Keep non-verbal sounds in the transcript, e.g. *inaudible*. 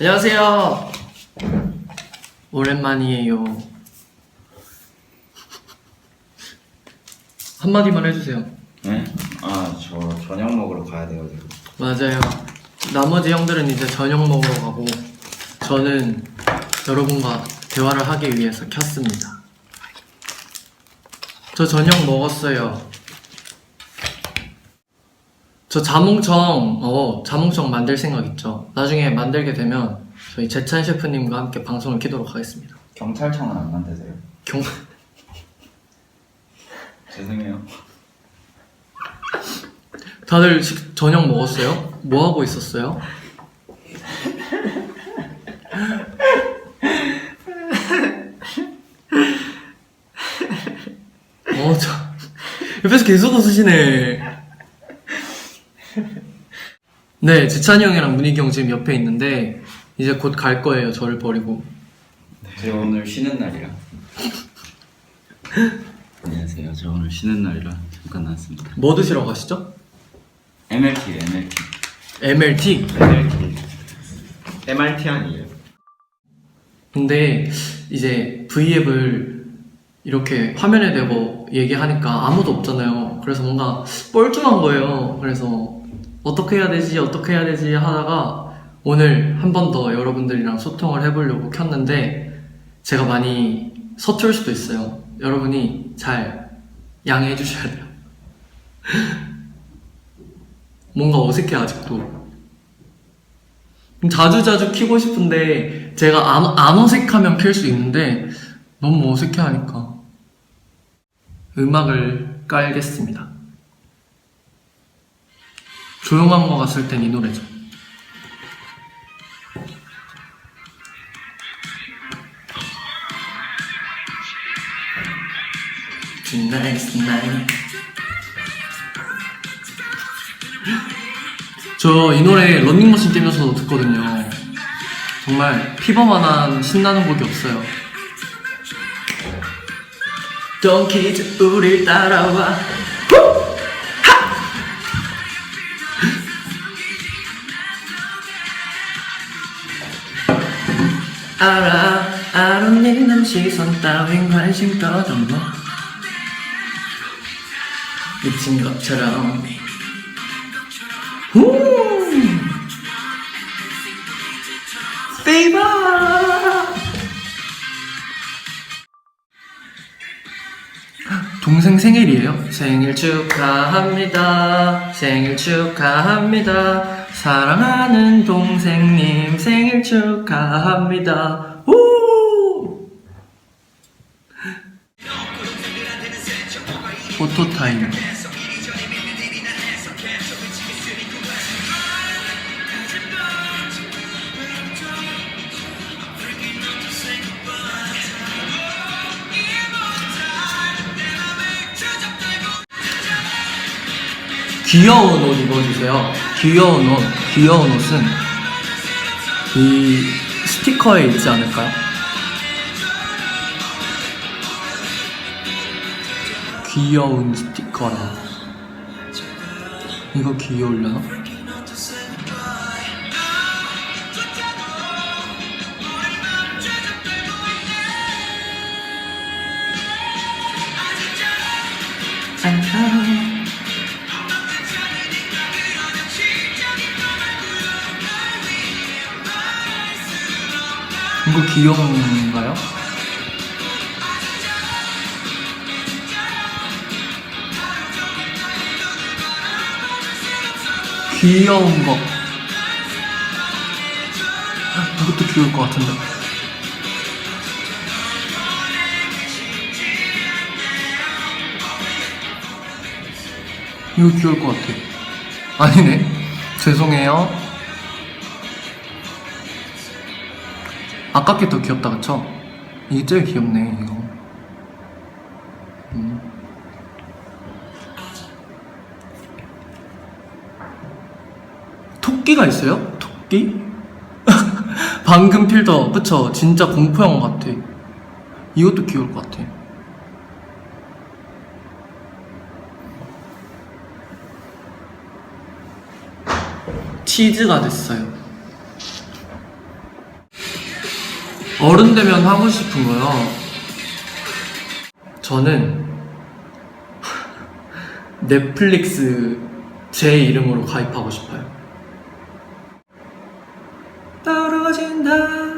안녕하세요. 오랜만이에요. 한마디만 해주세요. 네? 아, 저 저녁 먹으러 가야 돼가지고. 맞아요. 나머지 형들은 이제 저녁 먹으러 가고 저는 여러분과 대화를 하기 위해서 켰습니다. 저 저녁 먹었어요. 저 자몽청, 어, 자몽청 만들 생각 있죠. 나중에 만들게 되면 저희 재찬 셰프님과 함께 방송을 키도록 하겠습니다. 경찰청은 안 만드세요? 경, *laughs* 죄송해요. 다들 식- 저녁 먹었어요? 뭐 하고 있었어요? 어, 저, 옆에서 계속 웃으시네. 네, 지찬이 형이랑 문희기 형 지금 옆에 있는데, 이제 곧 갈 거예요, 저를 버리고. 저 오늘 쉬는 날이라. *laughs* 안녕하세요. 저 오늘 쉬는 날이라 잠깐 나왔습니다. 뭐 드시러 가시죠? MLT, MLT. MLT? MLT. MRT 아니에요? 근데 이제 V앱을 이렇게 화면에 대고 얘기하니까 아무도 없잖아요. 그래서 뭔가 뻘쭘한 거예요. 그래서 어떻게 해야 되지, 어떻게 해야 되지 하다가 오늘 한 번 더 여러분들이랑 소통을 해보려고 켰는데 제가 많이 서툴 수도 있어요. 여러분이 잘 양해해 주셔야 돼요. *laughs* 뭔가 어색해 아직도. 자주자주 키고 싶은데 제가 안, 안 어색하면 킬 수 있는데 너무 어색해 하니까 음악을 깔겠습니다. 조용한 거 갔을 땐 이 노래죠. Tonight's the night. 저이 노래 런닝머신 뛰면서도 듣거든요. 정말 피버만한 신나는 곡이 없어요. Kids 우릴 따라와. 후! 하! 알아 안 웃는 시선 따윈 관심 떠넘어 미친 것처럼 후! 페이버! 동생 생일이에요. 생일 축하합니다. 생일 축하합니다. 사랑하는 동생님 생일 축하합니다. 우! 포토 타임. 귀여운 옷 입어주세요. 귀여운 옷, 귀여운 옷은 이 스티커에 있지 않을까요? 귀여운 스티커라. 이거 귀여울려나? 이거 귀여운가요? 귀여운 거. 이것도 귀여울 것 같은데. 이거 귀여울 것 같아. 아니네. 죄송해요. 아까 게더 귀엽다, 그쵸? 이게 제일 귀엽네, 이거. 음. 토끼가 있어요? 토끼? *laughs* 방금 필터, 그쵸? 진짜 공포 영화 같아. 이것도 귀여울 것 같아. 치즈가 됐어요. 어른 되면 하고 싶은 거요. 저는 넷플릭스 제 이름으로 가입하고 싶어요. 떨어진다.